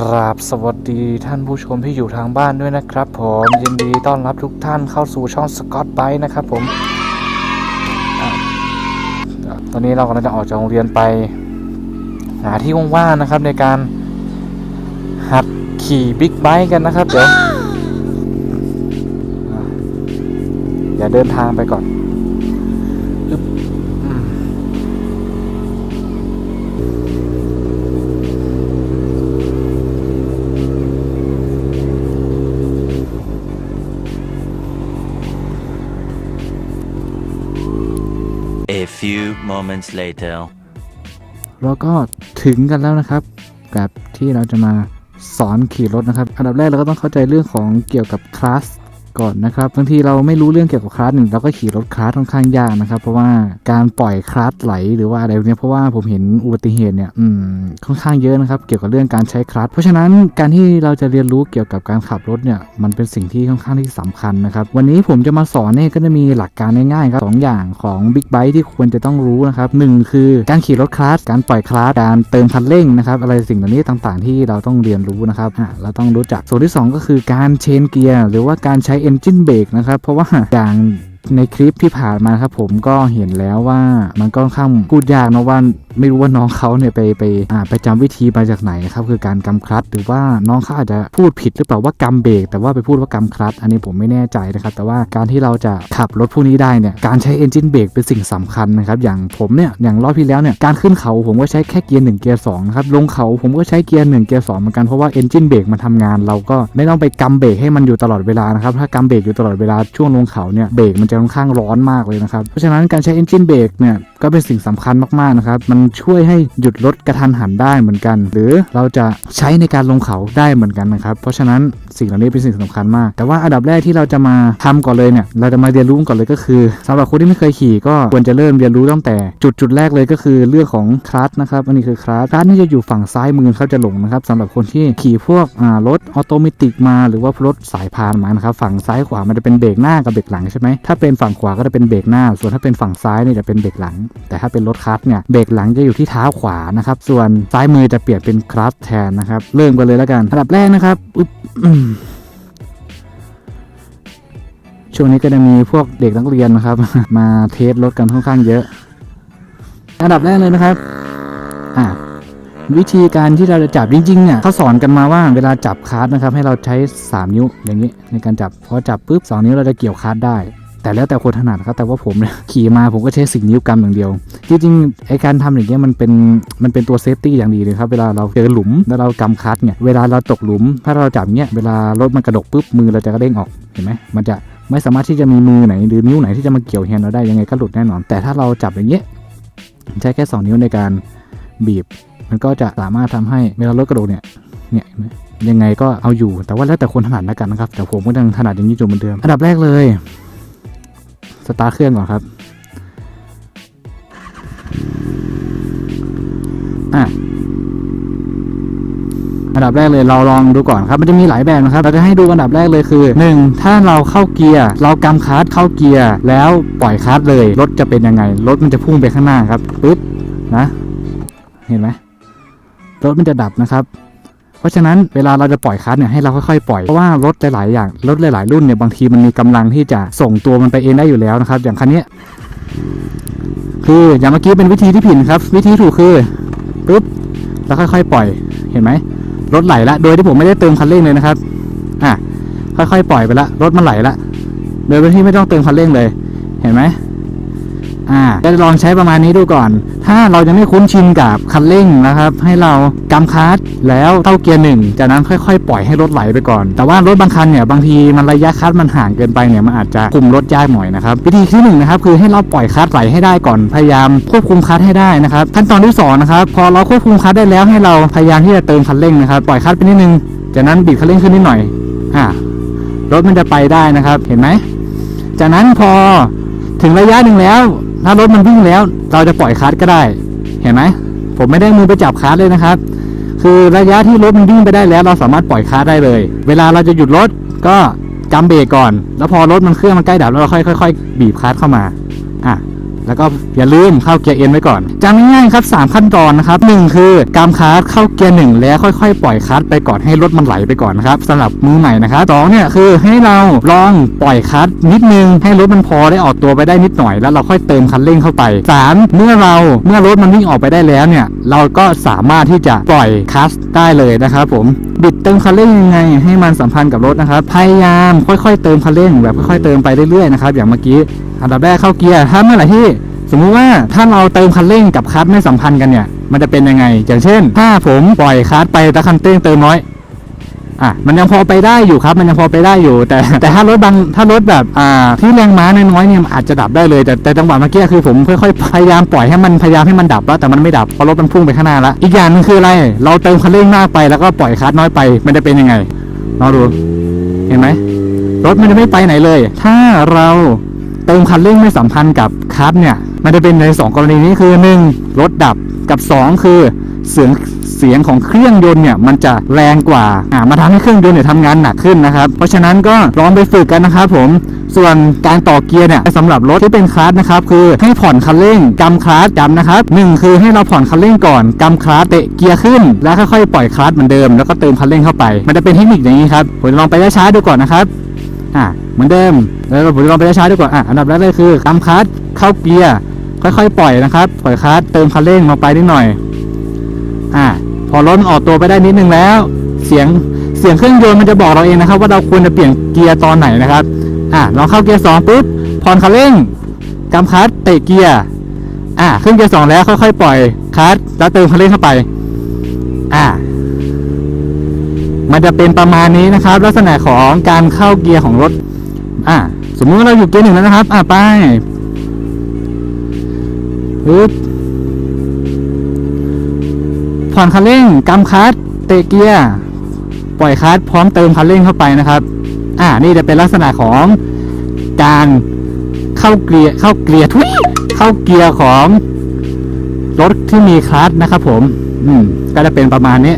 กราบสวัสดีท่านผู้ชมที่อยู่ทางบ้านด้วยนะครับ ผมยินดีต้อนรับทุกท่านเข้าสู่ช่องสกอตไบนะครับผมอะตอนนี้เรากำลังจะออกจากโรงเรียนไป หาที่ว่างๆนะครับในการหัดขี่บิ๊กไบค์กันนะครับ เดี๋ยวอะอย่าเดินทางไปก่อน moments later. แล้วก็ถึงกันแล้วนะครับกับที่เราจะมาสอนขี่รถนะครับ อันดับแรกเราก็ต้องเข้าใจเรื่องของเกี่ยวกับคลาส ก่อนนะครับบางทีเราไม่รู้เรื่องเกี่ยวกับคลาสหนึ่งเราก็ขี่รถคลาสค่อนข้างยากนะครับ เพราะว่าการปล่อยคลาสไหลหรือว่าอะไรเนี้ยเพราะว่าผมเห็นอุบัติเหตุเนี่ยอืมค่อนข้างเยอะนะครับ เกี่ยวกับเรื่องการใช้คลาสเพราะฉะนั้นการที่เราจะเรียนรู้เกี่ยวกับการขับรถเนี่ยมันเป็นสิ่งที่ค่อนข้างที่สำคัญนะครับ วันนี้ผมจะมาสอนเนี่ยก็จะมีหลักการง่ายๆครับสองอย่างของบิ๊กไบค์ที่ควรจะต้องรู้นะครับหนึ่งคือการขี่รถคลาสการปล่อยคลาสการเติมคันเร่งนะครับอะไรสิ่งเหล่านี้ต่างๆ ที่เราต้องเรียนรู้นะครับอะเราต้องรู้จักส่วนที่สองก็คือการเชนเกียร์หรือว่าการใช้เอนจินเบรกนะครับ เพราะว่าอย่างในคลิปที่ผ่านมาครับผมก็เห็นแล้วว่ามันก็ค่อนข้างพูดยากนะว่า ไม่รู้ว่าน้องเขาเนี่ยไปไปอ่าไปจำวิธีมาจากไหนครับคือการกำคลัตช์หรือว่าน้องเขาอาจจะพูดผิดหรือเปล่าว่ากำเบรกแต่ว่าไปพูดว่ากำคลัตช์อันนี้ผมไม่แน่ใจนะครับแต่ว่าการที่เราจะขับรถพวกนี้ได้เนี่ยการใช้เอนจินเบรกเป็นสิ่งสำคัญนะครับอย่างผมเนี่ยอย่างรอบที่แล้วเนี่ยการขึ้นเขาผมก็ใช้แค่เกียร์หนึ่งเกียร์สองนะครับลงเขาผมก็ใช้เกียร์หนึ่งเกียร์สองเหมือนกันเพราะว่าเอนจินเบรกมันทำงาน เราก็ไม่ต้องไปกำเบรกให้มันอยู่ตลอดเวลานะครับถ้ากำเบรกอยู่ตลอดเวลาช่วงลงเขาเนี่ยเบรกมันจะค่อนข้างร้อนมากเลยนะครับเพราะฉะนั้นการใช้เอนจินเบรกเนี่ยก็เป็นสิ่งสำคัญมากๆนะครับมันช่วยให้หยุดรถกระทันหันได้เหมือนกัน หรือเราจะใช้ในการลงเขาได้เหมือนกันนะครับ เพราะฉะนั้นสิ่งเหล่านี้เป็นสิ่งสำคัญมาก แต่ว่าอันดับแรกที่เราจะมาทำก่อนเลยเนี่ย เราจะมาเรียนรู้ก่อนเลยก็คือสำหรับคนที่ไม่เคยขี่ก็ควรจะเริ่มเรียนรู้ตั้งแต่จุดจุดแรกเลยก็คือเรื่องของคลัตนะครับอันนี้คือคลัตคลัตนี่จะอยู่ฝั่งซ้ายมือเขาจะหลงนะครับสำหรับคนที่ขี่พวกรถออโตเมติกมาหรือว่ารถสายพานมานะครับฝั่งซ้ายขวามันจะเป็นเบรกหน้ากับเบรกหลังใช่ไหมถ้าเป็นฝั่งขวาก็จะเป็นเบรกหน้า ส่วนถ้าเป็นฝั่งซ้ายเนี่ยจะเป็นเบรกหลัง แต่ถ้าเป็นรถคลัตเนี่ยเบรกหลังจะอยู่ที่เท้าขวานะครับ ส่วนซ้ายมือจะเปลี่ยนเป็นคลัตช์แทนนะครับ เริ่มกันเลยแล้วกันอันดับแรกนะครับอุ๊บช่วงนี้ก็จะมีพวกเด็กนักเรียนนะครับ มาเทสรถกันค่อนข้างเยอะ อันดับแรกเลยนะครับอะวิธีการที่เราจะจับจริงๆเนี่ยเขาสอนกันมาว่าเวลาจับคาร์ดนะครับ ให้เราใช้ 3 นิ้วอย่างนี้ในการจับพอจับปุ๊บ2นิ้วเราจะเกี่ยวคาร์ดได้ แต่แล้วแต่คนถนัดครับแต่ว่าผมเนี่ยขี่มาผมก็ใช้สิ่งนิ้วกำอย่างเดียว จริงๆไอการทำอย่างเงี้ยมันเป็นมันเป็นตัวเซฟตี้อย่างดีเลยครับเวลาเราเจอหลุมแล้วเรากำคัตเนี่ยเวลาเราตกหลุม ถ้าเราจับเนี้ยเวลารถมันกระดกปุ๊บมือเราจะกระเด้งออกเห็นไหมมันจะไม่สามารถที่จะมีมือไหนหรือนิ้วไหนที่จะมาเกี่ยวแฮนด์เราได้ยังไงก็หลุดแน่นอน แต่ถ้าเราจับอย่างเงี้ยใช้แค่สองนิ้วในการบีบ มันก็จะสามารถทำให้เวลารถกระโดดเนี่ยเนี่ยยังไงก็เอาอยู่ แต่ว่าแล้วแต่คนถนัดแล้วกันนะครับ แต่ผมก็ยังถนัดอย่างนี้อยู่เหมือนเดิม อันดับแรกเลย สตาร์เครื่องก่อนครับ อะอันดับแรกเลยเราลองดูก่อนครับ มันจะมีหลายแบบนะครับ เราจะให้ดูอันดับแรกเลยคือ 1. ถ้าเราเข้าเกียร์ เรากำคลัตช์เข้าเกียร์ แล้วปล่อยคลัตช์เลย รถจะเป็นยังไง รถมันจะพุ่งไปข้างหน้าครับปึ๊บนะ เห็นไหมรถมันจะดับนะครับ เพราะฉะนั้นเวลาเราจะปล่อยคลัตช์เนี่ยให้เราค่อยๆปล่อยเพราะว่ารถหลายๆอย่างรถหลายๆรุ่นเนี่ยบางทีมันมีกำลังที่จะส่งตัวมันไปเองได้อยู่แล้วนะครับ อย่างคันนี้คืออย่างเมื่อกี้เป็นวิธีที่ผิดครับ วิธีถูกคือปุ๊บแล้วค่อยๆ ปล่อยเห็นไหมรถไหลละโดยที่ผมไม่ได้เติมคันเร่งเลยนะครับอะค่อยๆ ปล่อยไปละรถมันไหลละโดยที่ไม่ต้องเติมคันเร่งเลย เห็นไหม อ่าจะลองใช้ประมาณนี้ดูก่อน ถ้าเราจะไม่คุ้นชินกับคันเร่งนะครับ ให้เรากำคลัตช์แล้วเข้าเกียร์หนึ่งจากนั้นค่อยๆ ปล่อยให้รถไหลไปก่อน แต่ว่ารถบางคันเนี่ยบางทีมันระยะคลัตช์มันห่างเกินไปเนี่ยมันอาจจะคุมรถยากหน่อยนะครับวิธีที่หนึ่งนะครับคือให้เราปล่อยคลัตช์ไหลให้ได้ก่อนพยายามควบคุมคลัตช์ให้ได้นะครับขั้นตอนที่สองนะครับพอเราควบคุมคลัตช์ได้แล้วให้เราพยายามที่จะเติมคันเร่งนะครับปล่อยคลัตช์ไปนิดนึงจากนั้นบิดคันเร่งขึ้นนิดหน่อยอ่ารถมันจะไปได้นะครับเห็นไหมจากนั้นพอถึงระยะหนึ่งแล้ว ถ้ารถมันวิ่งแล้ว เราจะปล่อยคัสก็ได้ เห็นไหมผมไม่ได้มือไปจับคัสเลยนะครับ คือระยะที่รถมันวิ่งไปได้แล้ว เราสามารถปล่อยคัสได้เลย เวลาเราจะหยุดรถก็จำเบรกก่อน แล้วพอรถมันเครื่องมันใกล้ดับแล้วเราค่อยๆบีบคัสเข้ามา อะ แล้วก็อย่าลืมเข้าเกียร์เอ็นไว้ก่อนจำง่ายๆครับ 3 ขั้นตอนนะครับหนึ่งคือกำคลัสเข้าเกียร์หนึ่งแล้วค่อยๆ ปล่อยคลัสไปก่อนให้รถมันไหลไปก่อนนะครับสำหรับมือใหม่นะครับสองเนี่ยคือให้เราลองปล่อยคลัสนิดนึง ให้รถมันพอได้ออกตัวไปได้นิดหน่อย แล้วเราค่อยเติมคันเร่งเข้าไปสามเมื่อเราเมื่อรถมันวิ่งออกไปได้แล้วเนี่ยเราก็สามารถที่จะปล่อยคลัสได้เลยนะครับผม บิดเติมคันเร่งยังไง ให้มันสัมพันธ์กับรถนะครับ พยายามค่อยๆเติมคันเร่งแบบค่อยๆเติมไปเรื่อยๆนะครับอย่างเมื่อกี้อันดับแรกเข้าเกียร์ถ้าเมื่อไหร่ที่ สมมุติว่าถ้าเราเติมคันเร่งกับคลัตไม่สัมพันธ์กันเนี่ยมันจะเป็นยังไง อย่างเช่น ถ้าผมปล่อยคลัตไปแต่คันเร่งเติมน้อย อะมันยังพอไปได้อยู่ครับ มันยังพอไปได้อยู่ แต่แต่ถ้ารถบางถ้ารถแบบอ่าที่แรงม้าน้อยๆเนี่ยมันอาจจะดับได้เลย แต่แต่จังหวะเมื่อกี้คือผมค่อยๆพยายามปล่อยให้มันพยายามให้มันดับแล้วแต่มันไม่ดับเพราะรถมันพุ่งไปข้างหน้าแล้วอีกอย่างหนึงคืออะไร เราเติมคันเร่งมากไปแล้วก็ปล่อยคลัตช์น้อยไป มันจะเป็นยังไงลองดูเห็นไหมรถมันจะไม่ไปไหนเลย ถ้าเราเติมคันเร่งไม่สัมพันธ์กับคลัตช์เนี่ยมันจะเป็นใน 2 กรณีนี้คือ 1. รถดับกับ 2 คือ เสียงเสียงของเครื่องยนต์เนี่ยมันจะแรงกว่าอ่ามาทำให้เครื่องยนต์เนี่ยทำงานหนักขึ้นนะครับ เพราะฉะนั้นก็ลองไปฝึกกันนะครับผมส่วนการต่อเกียร์เนี่ยสำหรับรถที่เป็นคลัตช์นะครับคือให้ผ่อนคันเร่งกำคลัตช์จำนะครับหนึ่งคือให้เราผ่อนคันเร่งก่อนกำคลัตช์เตะเกียร์ขึ้น แล้วค่อยๆปล่อยคลัตช์เหมือนเดิมแล้วก็เติมคันเร่งเข้าไป มันจะเป็นเทคนิคอย่างนี้ครับผมลองไปช้าๆดูก่อนนะครับอะเหมือนเดิมแล้วผมลองไปช้าๆดูก่อนอะอันดับแรกเลยคือกำคลัตช์เข้าเกียร์ค่อยๆ ปล่อยนะครับปล่อยคลัตช์เติมคันเร่งลงไปนิดหน่อย อะพอรถออกตัวไปได้นิดนึงแล้ว เสียงเสียงเครื่องยนต์มันจะบอกเราเองนะครับ ว่าเราควรจะเปลี่ยนเกียร์ตอนไหนนะครับ อะเราเข้าเกียร์สองปุ๊บผ่อนคันเร่งกำคลัตช์เตะเกียร์อะขึ้นเกียร์สองแล้วค่อยๆปล่อยคลัตช์แล้วเติมคันเร่งเข้าไป อะมันจะเป็นประมาณนี้นะครับ ลักษณะของการเข้าเกียร์ของรถ อะสมมุติว่าเราอยู่เกียร์หนึ่งแล้วนะครับ อะไปปึ๊บ ผ่อนคันเร่งกำคัสเตะเกียร์ปล่อยคัสพร้อมเติมคันเร่งเข้าไปนะครับ อ่านี่จะเป็นลักษณะของการเข้าเกียร์เข้าเกียร์ทุยเข้าเกียร์ของรถที่มีคลัสนะครับผม อืม ก็จะเป็นประมาณนี้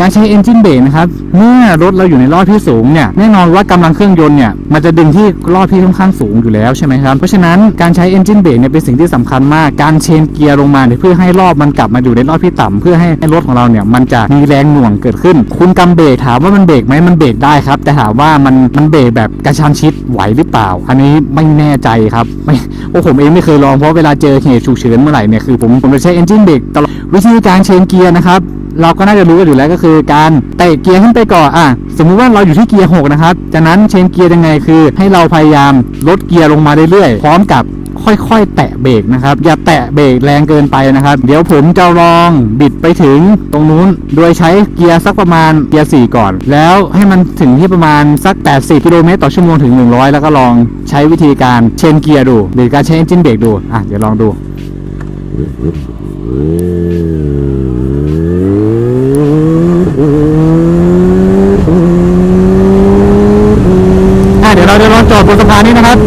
การใช้ engine brake นะครับ เมื่อรถเราอยู่ในรอบที่สูงเนี่ย แน่นอนว่ากำลังเครื่องยนต์เนี่ย มันจะดึงที่รอบที่ค่อนข้างสูงอยู่แล้วใช่ไหมครับ เพราะฉะนั้นการใช้ engine brake เนี่ยเป็นสิ่งที่สำคัญมาก การเชนเกียร์ลงมาเนี่ยเพื่อให้รอบมันกลับมาอยู่ในรอบที่ต่ำเพื่อให้รถของเราเนี่ยมันจะมีแรงหน่วงเกิดขึ้น คุณกำเบรกถามว่ามันเบรกไหมมันเบรกได้ครับ แต่ถามว่ามันมันเบรกแบบกระชันชิดไหวหรือเปล่า อันนี้ไม่แน่ใจครับไม่โอ้ผมเองไม่เคยลองเพราะเวลาเจอเหตุฉุกเฉินเมื่อไหร่เนี่ยคือผมผมจะใช้ engine brake ตลอดวิธีการเชนเกียร์นะครับ เราก็น่าจะรู้กันอยู่แล้วก็คือการเตะเกียร์ขึ้นไปก่อนอะสมมุติว่าเราอยู่ที่เกียร์6นะครับจากนั้นเชนเกียร์ยังไงคือ ให้เราพยายามลดเกียร์ลงมาเรื่อยๆพร้อมกับค่อยๆ แตะเบรกนะครับ อย่าแตะเบรกแรงเกินไปนะครับ เดี๋ยวผมจะลองบิดไปถึงตรงนู้น โดยใช้เกียร์สักประมาณเกียร์ 4 ก่อน แล้วให้มันถึงที่ประมาณสัก 80 กิโลเมตรต่อชั่วโมงถึง 100 แล้วก็ลองใช้วิธีการเชนเกียร์ดู หรือการใช้ engine brake ดู อะ เดี๋ยวลองดู อะเดี๋ยวเราจะลองจอด บนสะพานนี้นะครับ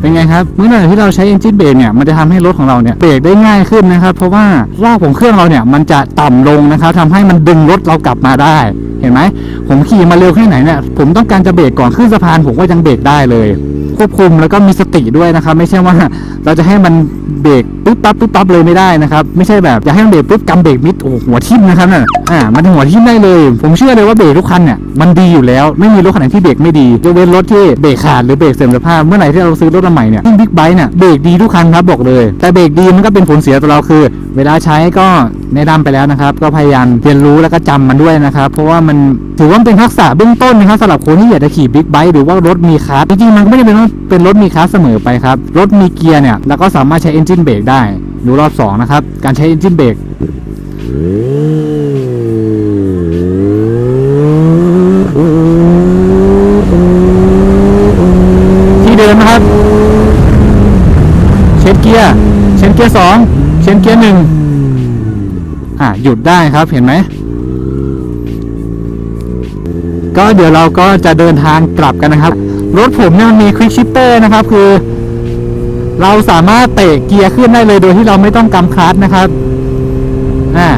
เป็นไงครับเมื่อไหร่ที่เราใช้ engine brake เนี่ยมันจะทำให้รถของเราเนี่ยเบรกได้ง่ายขึ้นนะครับ เพราะว่ารอบของเครื่องเราเนี่ยมันจะต่ำลงนะครับทำให้มันดึงรถเรากลับมาได้ เห็นไหมผมขี่มาเร็วแค่ไหนเนี่ยผมต้องการจะเบรกก่อนขึ้นสะพานผมก็ยังเบรกได้เลย ควบคุมแล้วก็มีสติด้วยนะครับ ไม่ใช่ว่าเราจะให้มันเบรก ปุ๊บปั๊บปุ๊บปั๊บเลยไม่ได้นะครับ ไม่ใช่แบบอยากให้มันเบรกปุ๊บกำเบรกมิดโอ้หัวทิ่มนะครับน่ะอ่ามันหัวทิ่มได้เลย ผมเชื่อเลยว่าเบรกทุกคันเนี่ยมันดีอยู่แล้วไม่มีรถคันไหนที่เบรกไม่ดียกเว้นรถที่เบรกขาดหรือเบรกเสื่อมสภาพเมื่อไหร่ที่เราซื้อรถมาใหม่เนี่ยยิ่งบิ๊กไบค์เนี่ยเบรกดีทุกคันครับบอกเลย แต่เบรกดีมันก็เป็นผลเสียต่อเราคือ เวลาใช้ก็แนะนำไปแล้วนะครับ ก็พยายามเรียนรู้แล้วก็จำมันด้วยนะครับ เพราะว่ามันถือว่าเป็นทักษะเบื้องต้นนะครับสำหรับคนที่อยากจะขี่บิ๊กไบค์หรือว่ารถมีคลัสจริงๆมันไม่ได้เป็นเป็นรถมีคลัสเสมอไปครับรถมีเกียร์เนี่ยแล้วก็สามารถใช้ engine brake ได้ดูรอบ2นะครับ การใช้ engine brake ที่เดิมนะครับ เชนเกียร์เชนเกียร์สองเชนเกียร์หนึ่งอะหยุดได้ครับเห็นไหมก็เดี๋ยวเราก็จะเดินทางกลับกันนะครับ รถผมเนี่ยมันมีควิกชิปเตอร์นะครับ คือ เราสามารถเตะเกียร์ขึ้นได้เลยโดยที่เราไม่ต้องกำคัสนะครับอ่า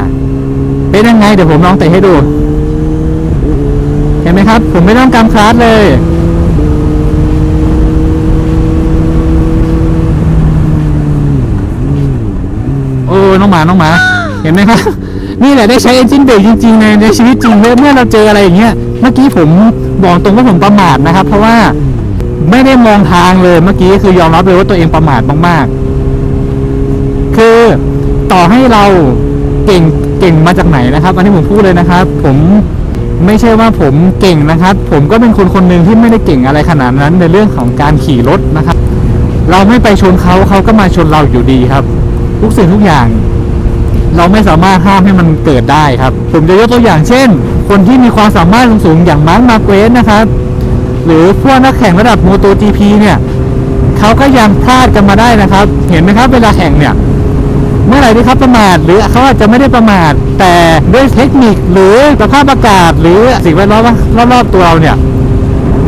เป็นยังไงเดี๋ยวผมลองเตะให้ดู เห็นไหมครับ ผมไม่ต้องกำคัสเลยโอ้น้องหมาน้องหมา เห็นไหมครับ นี่แหละได้ใช้เอนจินเบรกจริงๆในในชีวิตจริงเมื่อเราเจออะไรอย่างเงี้ยเมื่อกี้ผมบอกตรงว่าผมประมาทนะครับ เพราะว่า ไม่ได้มองทางเลยเมื่อกี้คือยอมรับเลยว่าตัวเองประมาทมากๆ คือต่อให้เราเก่งเก่งมาจากไหนนะครับ อันนี้ผมพูดเลยนะครับ ผมไม่ใช่ว่าผมเก่งนะครับ ผมก็เป็นคนคนหนึ่งที่ไม่ได้เก่งอะไรขนาดนั้นในเรื่องของการขี่รถนะครับ เราไม่ไปชนเขาเขาก็มาชนเราอยู่ดีครับ ทุกสิ่งทุกอย่าง เราไม่สามารถห้ามให้มันเกิดได้ครับ ผมจะยกตัวอย่างเช่น คนที่มีความสามารถสูงๆอย่างมาร์คมาเกรสนะครับ หรือพวกนักแข่งระดับโมโต GP เนี่ยเขาก็ยังพลาดกันมาได้นะครับ เห็นไหมครับเวลาแข่งเนี่ยเมื่อไหร่ที่เขาประมาทหรือเขาอาจจะไม่ได้ประมาทแต่ด้วยเทคนิคหรือสภาพอากาศ หรือสิ่งแวดล้อมรอบๆตัวเราเนี่ย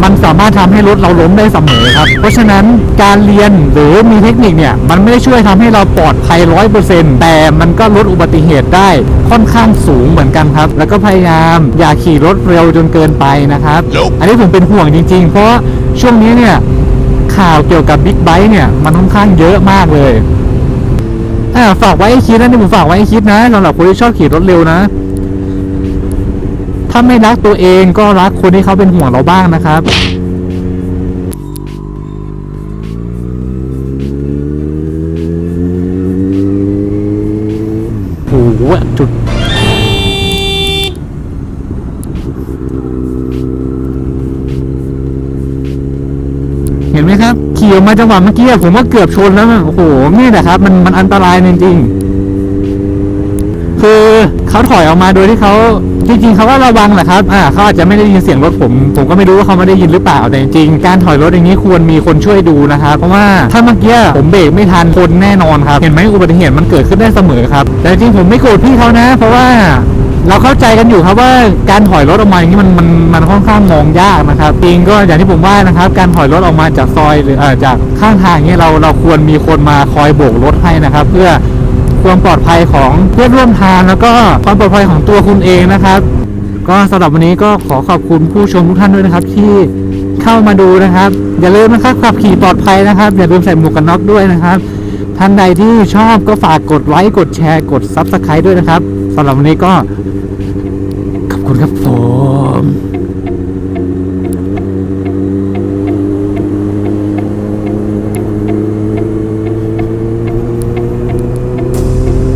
มันสามารถทำให้รถเราล้มได้เสมอครับ เพราะฉะนั้นการเรียนหรือมีเทคนิคเนี่ย มันไม่ได้ช่วยทำให้เราปลอดภัยร้อยเปอร์เซ็นต์แต่มันก็ลดอุบัติเหตุได้ค่อนข้างสูงเหมือนกันครับ แล้วก็พยายามอย่าขี่รถเร็วจนเกินไปนะครับ อันนี้ผมเป็นห่วงจริง ๆ เพราะช่วงนี้เนี่ยข่าวเกี่ยวกับบิ๊กไบค์เนี่ยมันค่อนข้างเยอะมากเลยอ่าฝากไว้ให้คิดนะนี่ผมฝากไว้ให้คิดนะสำหรับคนที่ชอบขี่รถเร็วนะ ถ้าไม่รักตัวเองก็รักคนที่เขาเป็นห่วงเราบ้างนะครับโอ้โหจุดเห็นไหมครับขี่ออกมาจังหวะเมื่อกี้ผมว่าเกือบชนแล้วโอ้โหนี่แหละครับ มันมันอันตรายจริงๆคือ เขาถอยออกมาโดยที่เขาจริงๆเขาก็ระวังแหละครับอ่าเขาอาจจะไม่ได้ยินเสียงรถผม ผมก็ไม่รู้ว่าเขาไม่ได้ยินหรือเปล่าแต่จริงๆการถอยรถอย่างนี้ควรมีคนช่วยดูนะครับเพราะว่าถ้าเมื่อกี้ผมเบรกไม่ทันคนแน่นอนครับ เห็นไหมอุบัติเหตุมันเกิดขึ้นได้เสมอครับ แต่จริงผมไม่โกรธพี่เขานะ เพราะว่าเราเข้าใจกันอยู่ครับว่าการถอยรถออกมาอย่างนี้มันมันมันค่อนข้างมองยากนะครับจริงก็อย่างที่ผมว่านะครับ การถอยรถออกมาจากซอยหรืออ่อจากข้างทางอย่างนี้เราเราควรมีคนมาคอยโบกรถให้นะครับ เพื่อ ความปลอดภัยของเพื่อนร่วมทางแล้วก็ความปลอดภัยของตัวคุณเองนะครับ ก็สำหรับวันนี้ก็ขอขอบคุณผู้ชมทุกท่านด้วยนะครับ ที่เข้ามาดูนะครับ อย่าลืมนะครับขับขี่ปลอดภัยนะครับ อย่าลืมใส่หมวกกันน็อกด้วยนะครับ ท่านใดที่ชอบก็ฝากกดไลค์กดแชร์กด Subscribe ด้วยนะครับสำหรับวันนี้ก็ขอบคุณครับผม